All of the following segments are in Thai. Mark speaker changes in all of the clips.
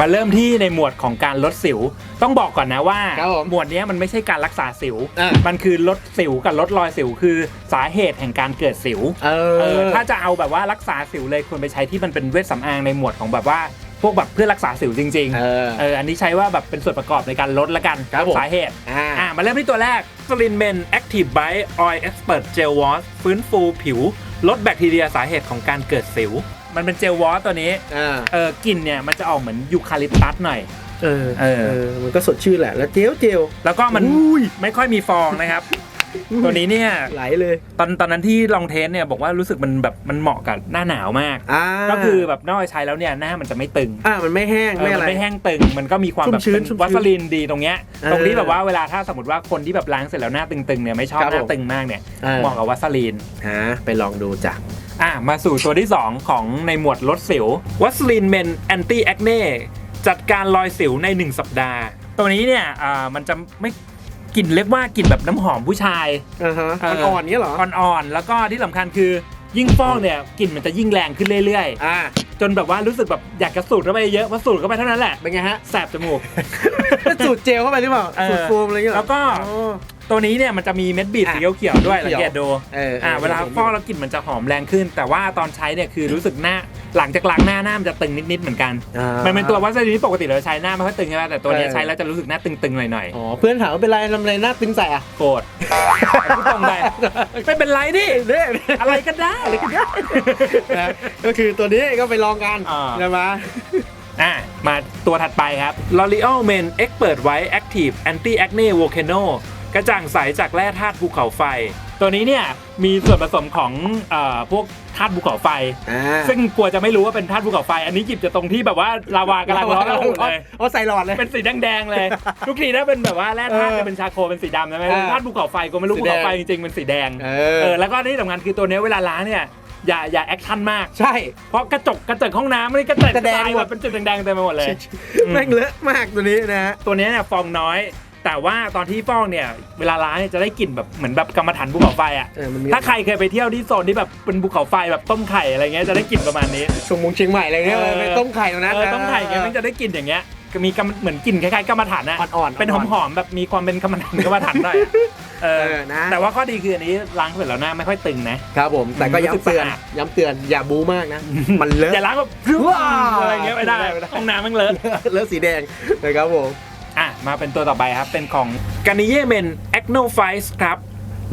Speaker 1: มาเริ่มที่ในหมวดของการลดสิว ต้องบอกก่อนนะว่า
Speaker 2: ครับผม
Speaker 1: หมวดเนี้ยมันไม่ใช่การรักษาสิว
Speaker 2: อะ
Speaker 1: มันคือลดสิวกับลดรอยสิวคือสาเหตุแห่งการเกิดสิว
Speaker 2: เอ
Speaker 1: เออ
Speaker 2: อ
Speaker 1: ถ้าจะเอาแบบว่ารักษาสิวเลยควรไปใช้ที่มันเป็นเวชสำอางในหมวดของแบบว่า พวกแบบเพื่อรักษาสิวจริง
Speaker 2: เออ
Speaker 1: ๆเอออันนี้ใช้ว่าแบบเป็นส่วนประกอบในการลดละกัน
Speaker 2: ครับผม
Speaker 1: สาเหตุ
Speaker 2: อ่า
Speaker 1: อะมาเริ่มที่ตัวแรก s l i n Men Active Bite Oil Expert Gel Wash ฟื้นฟูผิว ลดแบคทีเรียสาเหตุของการเกิดสิว มันเป็นเจลวอชตัวนี้
Speaker 2: อ่า
Speaker 1: เออกลิ่นเนี่ยมันจะออกเหมือนยูคาลิปตัสหน่อย
Speaker 2: เออ
Speaker 1: เออ
Speaker 2: มันก็สดชื่นแหละ แล้วเจลเจล
Speaker 1: แล้วก็มัน
Speaker 2: อุ้ย
Speaker 1: ไม่ค่อยมีฟองนะครับ ตัวนี้เนี่ย
Speaker 2: ไหลเลย
Speaker 1: ตอนตอนนั้นที่ลองเทสเนี่ยบอกว่ารู้สึกมันแบบมันเหมาะกับหน้าหนาวมาก
Speaker 2: อ่า
Speaker 1: ก็คือแบบนอกจากใช้แล้วเนี่ยหน้ามันจะไม่ตึง
Speaker 2: อ่ามันไม่แห้ง
Speaker 1: เอ
Speaker 2: ไม่
Speaker 1: อ
Speaker 2: อะ
Speaker 1: มั
Speaker 2: ไร
Speaker 1: นไม่แห้งตึง มันก็มีความแบบ
Speaker 2: ชุ่มชื้น
Speaker 1: เป็น
Speaker 2: ชุ่มชื้น
Speaker 1: วัสลินดีตรงเนี้ย
Speaker 2: เออ
Speaker 1: ตรงที่แบบว่าเวลาถ้าสมมติว่าคนที่แบบล้างเสร็จแล้วหน้าตึงๆเนี่ยไม่ชอบ
Speaker 2: ครับ
Speaker 1: หน้า
Speaker 2: ผม
Speaker 1: ตึงมากเนี่ย
Speaker 2: เออ
Speaker 1: เหมาะกับวัสลิน
Speaker 2: ฮะไปลองดูจ้ะ
Speaker 1: อะมาสู่ตัวที่ 2 ของในหมวดลดสิววัสลินเมนแอนตี้แอคเน่จัดการรอยสิวใน 1 สัปดาห์ ตัวนี้เนี่ยอ่ามันจะไม่กลิ่นเรียกว่ากลิ่นแบบน้ำหอมผู้ชาย
Speaker 2: อ่าฮะ
Speaker 1: เออ
Speaker 2: อ่อนๆเงี้ยเหรอ
Speaker 1: อ่อนๆแล้วก็ที่สำคัญคือยิ่งฟอกเนี่ยกลิ่นมันจะยิ่งแรงขึ้นเรื่อย
Speaker 2: อ่า
Speaker 1: ๆ จนแบบว่ารู้สึกแบบอยากกระสูดเข้าไปเยอะพอสูดเข้าไปเท่านั้นแหละ
Speaker 2: เป็นไงฮะ
Speaker 1: แสบจมูก
Speaker 2: สูตรเจลเข้าไปหรือเปล่า
Speaker 1: เออ
Speaker 2: สูตรโฟมอะไรเงี้ยเหรอ
Speaker 1: แล้วก็
Speaker 2: อ๋อ
Speaker 1: ตัวนี้เนี่ยมันจะมีเม็ดบีด
Speaker 2: อะ
Speaker 1: สีเขียวๆด้วย
Speaker 2: เขี
Speaker 1: สั
Speaker 2: ยว
Speaker 1: งเกตดู
Speaker 2: เออ
Speaker 1: อ่า
Speaker 2: เออ
Speaker 1: เวลา
Speaker 2: เห็นอยู่
Speaker 1: ฟอกแล้วกลิ่นมันจะหอมแรงขึ้น แต่ว่าตอนใช้เนี่ยคือรู้สึกหน้าหลังจากล้างหน้าหน้ามันจะตึงนิดๆเหมือนกัน
Speaker 2: อ่า
Speaker 1: มันเป็นตัววัสลินที่ปกติเราใช้หน้าไม่ค่อยตึงใช่ไหมแต่ตัวเนี้ย
Speaker 2: เออ
Speaker 1: ใช้แล้วจะรู้สึกหน้าตึงๆหน่อย
Speaker 2: อ๋อเพื่อนถามว่าเป็นไรทำไรหน้าตึงใส่อะ
Speaker 1: ๆโกรธพูดตรงไปไม่เป็นไรดิ
Speaker 2: เนี่ย
Speaker 1: อะไรก็ได้
Speaker 2: นะก็คือตัวนี้ก็ไปลองกัน
Speaker 1: อ่า
Speaker 2: นะมา
Speaker 1: อะมาตัวถัดไปครับ L'Oreal Men Expert White Active Anti Acne Volcano กระจ่างใสจากแร่ธาตุภูเขาไฟ ตัวนี้เนี่ยมีส่วนผสมของเอ่อพวกธาตุภูเขาไฟ
Speaker 2: อ่า
Speaker 1: ซึ่งกลัวจะไม่รู้ว่าเป็นธาตุภูเขาไฟ อันนี้หยิบจะตรงที่แบบว่าลาวากำลังร้อนระอุเลย
Speaker 2: เอาใส่หลอดเลย
Speaker 1: เป็นสีแดงๆเลย ทุกทีถ้าเป็นแบบว่าแร่ธาตุ
Speaker 2: เออ
Speaker 1: จะเป็นชาโคเป็นสีดำใช่ไหม
Speaker 2: เออ
Speaker 1: ธาตุภูเขาไฟก็ไม่รู้
Speaker 2: สี
Speaker 1: ภู
Speaker 2: แดง
Speaker 1: เขาไฟจริงๆเป็นสีแดง
Speaker 2: เอ
Speaker 1: เอ
Speaker 2: อ
Speaker 1: อแล้วก็ที่สำคัญคือตัวเนี้ยเวลาล้างเนี่ยอย่าอย่าแอคชั่นมาก
Speaker 2: ใช่
Speaker 1: เพราะกระจกกระจกห้องน้ำนี่กระจก
Speaker 2: กระแดง
Speaker 1: ตาย
Speaker 2: หม
Speaker 1: แบ
Speaker 2: ด
Speaker 1: บเป็นจุดแดงๆเต็มไปหมดเลยอืม
Speaker 2: แม่งเลอะมากตัวนี้นะฮะ
Speaker 1: ตัวเนี้ยเนี่ยฟองน้อย แต่ว่าตอนที่ฟอกเนี่ยเวลาล้างเนี่ยจะได้กลิ่นแบบเหมือนแบบกรรมฐานภูเขาไฟอะ
Speaker 2: เออมันมี
Speaker 1: ถ้าใครเคยไปเที่ยวที่โซนที่แบบเป็นภูเขาไฟแบบต้มไข่อะไรเงี้ยจะได้กลิ่นประมาณนี้
Speaker 2: ชงมงเชียงใหม่อะไรเงี้ย
Speaker 1: เออ
Speaker 2: ไปต้มไข่ตรงนั้น
Speaker 1: เออต้มไข่เงี้ยมันจะได้กลิ่นอย่างเงี้ยก็มีกำเหมือนกลิ่นคล้ายๆกรรมฐานนะ
Speaker 2: อ่อนๆ
Speaker 1: เป็นหอมๆแบบมีความเป็นกรรมฐานกรรมฐานหน่อยอะเอ
Speaker 2: เอ
Speaker 1: อ
Speaker 2: อนะ
Speaker 1: แต่ว่าข้อดีคืออันนี้ล้างเสร็จแล้วหน้าไม่ค่อยตึงนะ ครับ
Speaker 2: ผม แต่ก็
Speaker 1: รู้สึก
Speaker 2: ย้ำเตือน
Speaker 1: สะอาด
Speaker 2: ย้ำเตือนอย่าบู๊มากนะ มันเลอะ
Speaker 1: อย่าล้างแบบ
Speaker 2: ว้าว
Speaker 1: อะไรเงี้ยไม่ได้
Speaker 2: ไม่ได้
Speaker 1: ห้องน้ำมันเลอะ
Speaker 2: เลอะสีแดงนะครับผม
Speaker 1: อะ มาเป็นตัวต่อไปครับ เป็นของกานิเย่เมนแอคโนไฟส์ครับ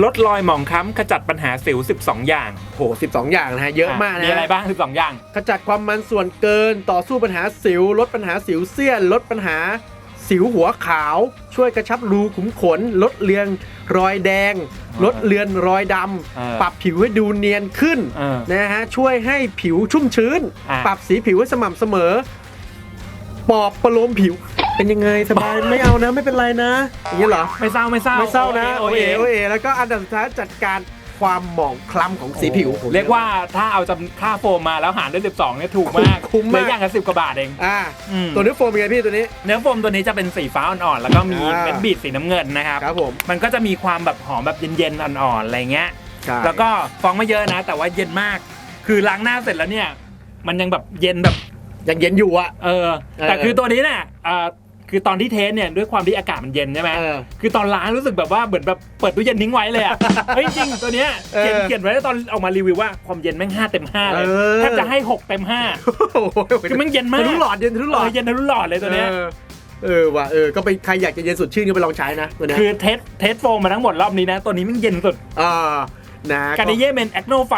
Speaker 1: ลดรอยหมองคล้ำขจัดปัญหาสิว 12 อย่าง
Speaker 2: โห12 อย่างนะฮะ เยอะมากนะ
Speaker 1: มีอะไรบ้าง 12 อย่าง
Speaker 2: ขจัดความมันส่วนเกิน ต่อสู้ปัญหาสิว ลดปัญหาสิวเสี้ยน ลดปัญหาสิวหัวขาว ช่วยกระชับรูขุมขน ลดเลือนรอยแดง
Speaker 1: อ่า
Speaker 2: ลดเลือนรอยด
Speaker 1: เออำ
Speaker 2: ปรับผิวให้ดูเนียนขึ้น
Speaker 1: เออ
Speaker 2: นะฮะ ช่วยให้ผิวชุ่มชื้น
Speaker 1: อ่า
Speaker 2: ปรับสีผิวให้สม่ำเสมอ ปอบประโลมผิว เป็นยังไงสบายไม่เอานะไม่เป็นไรนะอย่างนี้เหรอ
Speaker 1: ไม่เศร้าไม่เศร้า
Speaker 2: ไม่เศร้านะ
Speaker 1: โอ
Speaker 2: โอ
Speaker 1: เค
Speaker 2: เอ
Speaker 1: โอ
Speaker 2: โอ
Speaker 1: เค
Speaker 2: เอแล้วก็อันดับสุดท้ายจัดการความหมองคล้ำของสีผิว
Speaker 1: เรียกว่าถ้าเอาจำค่าโฟมมาแล้วหารด้วย 12เนี่ยถูกมาก
Speaker 2: คุ้มมาก
Speaker 1: เหลืออย่างละสิบกว่าบาทเอง
Speaker 2: อ่า
Speaker 1: อืม
Speaker 2: ตัวนี้โฟมเป็นไงพี่ตัวนี้
Speaker 1: เนื้อโฟมตัวนี้จะเป็นสีฟ้าอ่อนๆแล้วก็มี
Speaker 2: อ่า
Speaker 1: เป็นบีดสีน้ำเงินนะครับ
Speaker 2: ครับผม
Speaker 1: มันก็จะมีความแบบหอมแบบเย็นๆอ่อนๆอะไรเงี้ย
Speaker 2: ใช่
Speaker 1: แล้วก็ฟองไม่เยอะนะ แต่ว่าเย็นมาก คือล้างหน้าเสร็จแล้วเนี่ย มันยังแบบเย็นแบบ
Speaker 2: ยังเย็นอยู่อะ
Speaker 1: เออ
Speaker 2: เออ
Speaker 1: แต่คือตัวนี้เนี่ยเอ่อ คือตอนที่เทสเนี่ยด้วยความที่อากาศมันเย็นใช่ไหม
Speaker 2: เออ
Speaker 1: คือตอนล้างรู้สึกแบบว่าเหมือนแบบเปิดตู้เย็นทิ้งไว้เลยอะ เฮ้ยจริงตัวเนี้ยเขียน
Speaker 2: เออ
Speaker 1: เขียนไว้ตอนออกมารีวิวว่าความเย็นแม่งห้าเต็มห้าเลย
Speaker 2: เออ
Speaker 1: แทบจะให้หกเต็มห้า คือมันเย็นมาก
Speaker 2: ทะลุหลอดเย็นทะลุหลอด
Speaker 1: เออเย็นทะลุหลอดเลยตัวเนี้ย
Speaker 2: เออเออว่ะเออก็ไปใครอยากจะเย็นสดชื่นก็ไปลองใช้นะตัวเนี้ย
Speaker 1: คือเทสเทสโฟมมาทั้งหมดรอบนี้นะ ตัวนี้มันเย็นสุด
Speaker 2: อ่านะ
Speaker 1: การเย่เมนแอคโนไฟ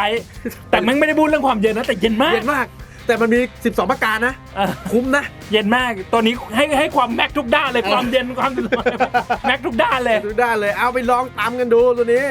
Speaker 1: แต่มันไม่ได้พูดเรื่องความเย็นนะแต่เย็นมาก
Speaker 2: เย็นมาก แต่มันมี 12 ประการนะ
Speaker 1: เออ
Speaker 2: คุ้มนะ
Speaker 1: เย็นมาก ตัวนี้ให้ให้ความแม็กทุกด้านเลย
Speaker 2: เออ
Speaker 1: ความเย็นความแม็กทุกด้านเลย
Speaker 2: ดูได้เลย เอาไปลองตามกันดูตัวนี้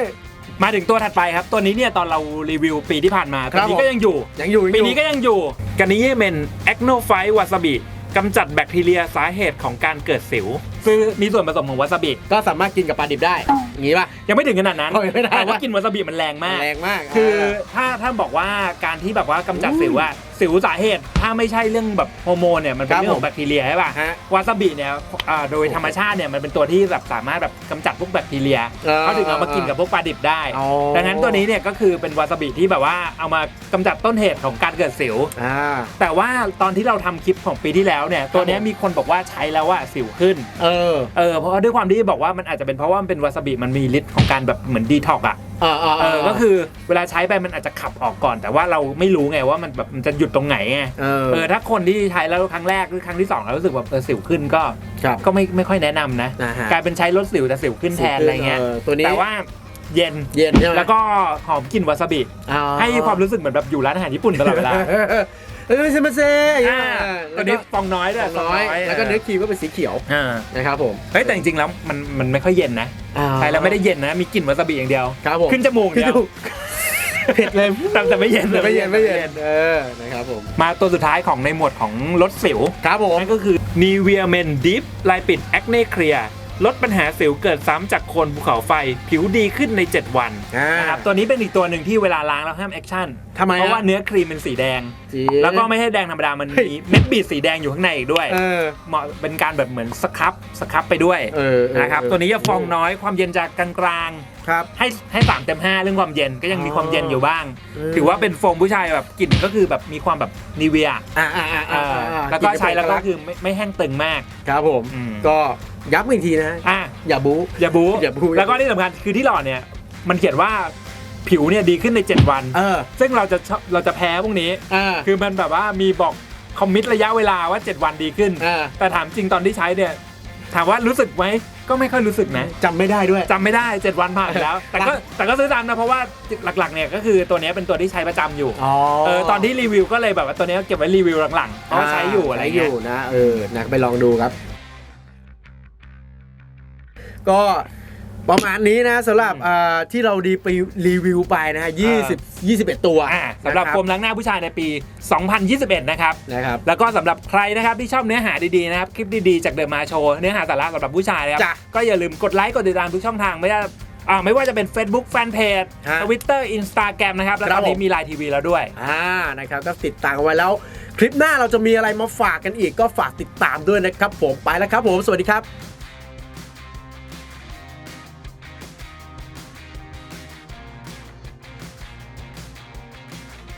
Speaker 1: มาถึงตัวถัดไปครับ ตัวนี้เนี่ยตอนเรารีวิวปีที่ผ่านมา
Speaker 2: ค
Speaker 1: ตั
Speaker 2: รั
Speaker 1: ว
Speaker 2: บ
Speaker 1: นี้
Speaker 2: ผม
Speaker 1: ก็ยังอยู่
Speaker 2: ยังอยู่ยัง
Speaker 1: ปี
Speaker 2: อยู่
Speaker 1: นี้ก็ยังอยู่กานิเยเมนแอคโนไฟวาซาบิกำจัดแบคทีเรียสาเหตุของการเกิดสิวคือมีส่วนผสมของวาซาบิ
Speaker 2: ก็สามารถกินกับปลาดิบได้อย่างนี้ป่ะ
Speaker 1: ยังไม่ถึงขนาดนั้น
Speaker 2: โอ้ยไม่ได้
Speaker 1: แต่ว่ากินวาซาบิมันแรงมาก
Speaker 2: แรงมาก
Speaker 1: คือถ้าถ้าบอกว่าการที่แบบว่ากำจัดสิวอะสิวสาเหตุ ถ้าไม่ใช่เรื่องแบบฮอร์โมนเนี่ยมันเป็น
Speaker 2: ครับ
Speaker 1: เรื่องของแบคทีเรียใช่ป่ะ
Speaker 2: ฮะ
Speaker 1: วาซาบิเนี่ยอ่าโดยธรรมชาติเนี่ยมันเป็นตัวที่แบบสามารถแบบกำจัดพวกแบคทีเรีย
Speaker 2: เออ
Speaker 1: เขาถึงเอามากินกับพวกปลาดิบได้
Speaker 2: อ๋อ
Speaker 1: ดังนั้นตัวนี้เนี่ยก็คือเป็นวาซาบิที่แบบว่าเอามากำจัดต้นเหตุของการเกิดสิว
Speaker 2: อ่า
Speaker 1: แต่ว่าตอนที่เราทำคลิปของปีที่แล้วเนี่ยตัวเนี้ย
Speaker 2: ผม
Speaker 1: มีคนบอกว่าใช้แล้วว่าสิวขึ้น
Speaker 2: เออ
Speaker 1: เออเพราะว่าด้วยความที่บอกว่ามันอาจจะเป็นเพราะว่ามันเป็นวาซาบิมันมีฤทธิ์ของการแบบเหมือนดีท็อกอะ
Speaker 2: เออเออ
Speaker 1: เออก็คือเวลาใช้ไปมันอาจจะขับออกก่อน แต่ว่าเราไม่รู้ไงว่ามันแบบมันจะหยุดตรงไหนไง
Speaker 2: เออ
Speaker 1: เออถ้าคนที่ใช้แล้วครั้งแรกหรือครั้งที่สองแล้วรู้สึกแบบเออสิวขึ้นก็
Speaker 2: ครับ
Speaker 1: ก็ไม่ไม่ค่อยแนะนำนะ
Speaker 2: นะฮะ
Speaker 1: กลายเป็นใช้ลดสิวแต่สิวขึ้นแทนอะไรเงี้ย
Speaker 2: ตัวนี้
Speaker 1: แต่ว่าเย็น
Speaker 2: เย็นใช่ไหม
Speaker 1: แล้วก็หอมกลิ่นวาซาบิ
Speaker 2: อ๋อ
Speaker 1: ให้ความรู้สึกเหมือนแบบอยู่ร้านอาหารญี่ปุ่นตลอดเวลา
Speaker 2: เออเออเออใช่ไหมเซ่
Speaker 1: อ่าตัวนี้ฟองน้อยด้วย
Speaker 2: ฟองน้อย แล้วก็เนื้อครีมก็เป็นสีเขียว
Speaker 1: อ่า
Speaker 2: นะครับผม
Speaker 1: เฮ้ยแต่จริงๆแล้วมันมันไม่ค่อยเย็นนะ
Speaker 2: อ่า
Speaker 1: ใช้แล้วไม่ได้เย็นนะมีกลิ่นวาซาบิอย่างเดียว
Speaker 2: ครับผม
Speaker 1: ขึ้นจมูก
Speaker 2: ขึ้น
Speaker 1: เดี
Speaker 2: จ
Speaker 1: ยว
Speaker 2: มูกเผ็ดเลย
Speaker 1: แต่แต่ไม่เย็น
Speaker 2: แต่ไม่เย็นไม่เย็นเออนะครับผม
Speaker 1: มาตัวสุดท้ายของในหมวดของลดสิว
Speaker 2: ครับผม
Speaker 1: นั่นก็คือ Nivea Men Deep Lipid Acne Clear ลดปัญหาสิวเกิดซ้ำจากโคนภูเขาไฟ ผิวดีขึ้นใน 7 วัน
Speaker 2: อ่า
Speaker 1: นะครับตัวนี้เป็นอีกตัวหนึ่งที่เวลาล้างแล้วห้ามแอคชั่น
Speaker 2: ทำไม
Speaker 1: เพราะว่า
Speaker 2: ฮะ
Speaker 1: เนื้อครีมเป็นสีแดง
Speaker 2: จริง
Speaker 1: แล้วก็ไม่ใช่แดงธรรมดามัน
Speaker 2: เฮ้ย
Speaker 1: มีเม็ดบีดสีแดงอยู่ข้างในอีกด้วย
Speaker 2: เออ
Speaker 1: เหมาะเป็นการแบบเหมือนสครับสครับไปด้วย
Speaker 2: เออเออ
Speaker 1: นะครับ
Speaker 2: เออ
Speaker 1: ตัวนี้จะฟองน้อยความเย็นจะกลางๆ
Speaker 2: ครับ
Speaker 1: ให้ให้สามเต็มห้าเรื่องความเย็นก็ยังมีความเย็นอยู่บ้าง
Speaker 2: อืม
Speaker 1: ถือว่าเป็นโฟมผู้ชายแบบกลิ่นก็คือแบบมีความแบบนีเวีย
Speaker 2: อ่าอ่าอ่าอ่าอ่า
Speaker 1: แล้วก็ใช้แล้วก็
Speaker 2: น
Speaker 1: คือไม่ไม่แห้งตึงมาก
Speaker 2: ครับผม
Speaker 1: อืม
Speaker 2: ก็ ย้ำอีกทีนะ
Speaker 1: อะ
Speaker 2: อย่าบู๊
Speaker 1: อย่าบู๊
Speaker 2: อย่าบู๊
Speaker 1: แล้วก็ที่สำคัญคือที่หลอดเนี่ยมันเขียนว่าผิวเนี่ยดีขึ้นใน 7 วัน
Speaker 2: เออ
Speaker 1: ซึ่งเราจะชอบเราจะแพ้พวกนี้
Speaker 2: อ่า
Speaker 1: คือมันแบบว่ามีบอกคอมมิตระยะเวลาว่า 7 วันดีขึ้น
Speaker 2: อ่า
Speaker 1: แต่ถามจริงตอนที่ใช้เนี่ยถามว่ารู้สึกไหมก็ไม่ค่อยรู้สึกนะ
Speaker 2: จำไม่ได้ด้วย
Speaker 1: จำไม่ได้ 7 วันผ่านไปแล้ว แต่ก็แต่ก็ซื้อตามนะเพราะว่าหลักๆเนี่ยก็คือตัวเนี้ยเป็นตัวที่ใช้ประจำอยู่
Speaker 2: อ๋อ
Speaker 1: เออตอนที่รีวิวก็เลยแบบว่าตัวเนี้ยเก็บไว้รีวิวหลังๆเพราะว่าใช้อยู่อะไร
Speaker 2: ใช้อ
Speaker 1: เงี้ย
Speaker 2: ยู่นะ เออนะไปลองดูครับ ก็ประมาณนี้นะสำหรับอ่าที่เราดีไปรีวิวไปนะฮะ20 21 ตัว
Speaker 1: อ่าสำหรับ
Speaker 2: นะค
Speaker 1: โฟมล้างหน้าผู้ชายในปี 2021 นะครับ
Speaker 2: นะครับ
Speaker 1: แล้วก็สำหรับใครนะครับที่ชอบเนื้อหาดีๆนะครับ คลิปดีๆจากเดอะมาโชว์เนื้อหาสาระสำหรับผู้ชายนะครับ
Speaker 2: จ้ะ
Speaker 1: ก็อย่าลืมกดไลค์กดติดตามทุกช่องทาง ไม่ว่าอ่าไม่ว่าจะเป็น Facebook Fanpage
Speaker 2: ฮะ
Speaker 1: Twitter Instagram นะครับ แล้ว
Speaker 2: ครั
Speaker 1: ต
Speaker 2: บ
Speaker 1: อนนี้
Speaker 2: ผม
Speaker 1: มีไลน์ทีวีแล้วด้วย
Speaker 2: อ่านะครับก็ติดตามกันไว้แล้ว คลิปหน้าเราจะมีอะไรมาฝากกันอีกก็ฝากติดตามด้วยนะครับผมไปแล้วครับผมสวัสดีครับ